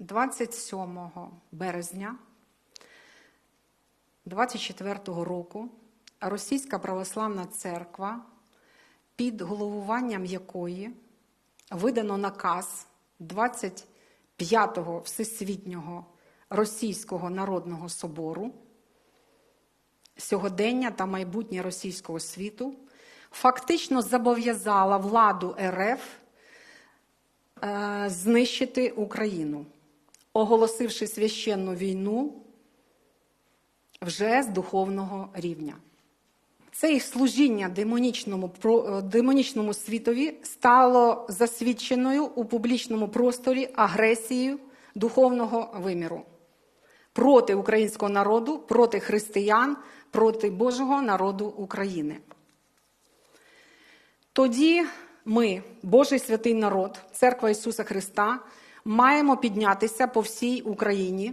27 березня 24 року Російська православна церква, під головуванням якої видано наказ 25-го Всесвітнього Російського народного собору сьогодення та майбутнє російського світу, фактично зобов'язала владу РФ е, знищити Україну, оголосивши священну війну вже з духовного рівня. Це їх служіння демонічному, е, демонічному світові стало засвідченою у публічному просторі агресією духовного виміру проти українського народу, проти християн, проти Божого народу України. Тоді ми, Божий святий народ, Церква Ісуса Христа, маємо піднятися по всій Україні,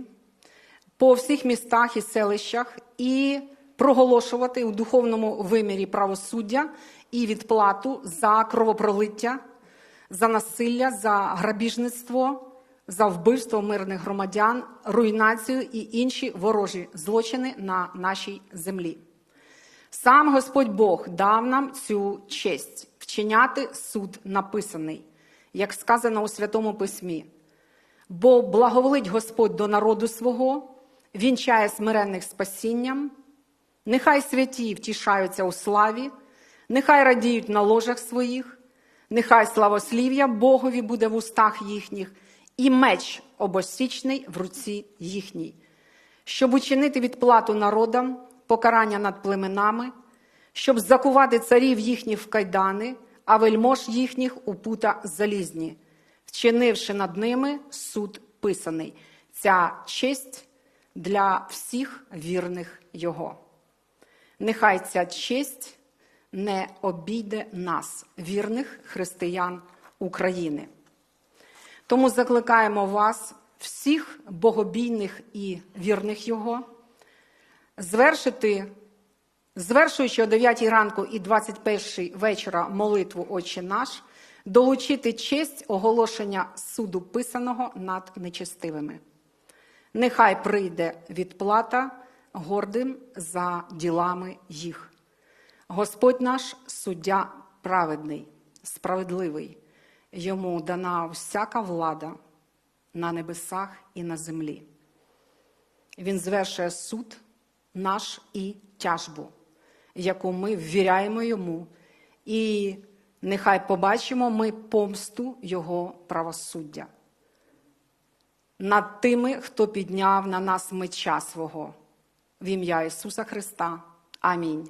по всіх містах і селищах і проголошувати у духовному вимірі правосуддя і відплату за кровопролиття, за насилля, за грабіжництво, за вбивство мирних громадян, руйнацію і інші ворожі злочини на нашій землі. Сам Господь Бог дав нам цю честь вчиняти суд написаний, як сказано у Святому Письмі. Бо благоволить Господь до народу свого, вінчає смиренних спасінням, нехай святі втішаються у славі, нехай радіють на ложах своїх, нехай славослів'я Богові буде в устах їхніх, і меч обосічний в руці їхній, щоб учинити відплату народам, покарання над племенами, щоб закувати царів їхніх в кайдани, а вельмож їхніх у пута залізні, вчинивши над ними суд писаний. Ця честь для всіх вірних Його. Нехай ця честь не обійде нас, вірних християн України. Тому закликаємо вас, всіх богобійних і вірних Його, звершити, звершуючи о 9 ранку і 21 вечора молитву Отче наш, долучити честь оголошення суду писаного над нечестивими. Нехай прийде відплата гордим за ділами їх. Господь наш суддя праведний, справедливий, йому дана всяка влада на небесах і на землі. Він звершує суд наш і тяжбу, яку ми ввіряємо йому, і нехай побачимо ми помсту Його правосуддя над тими, хто підняв на нас меча свого. В ім'я Ісуса Христа. Амінь.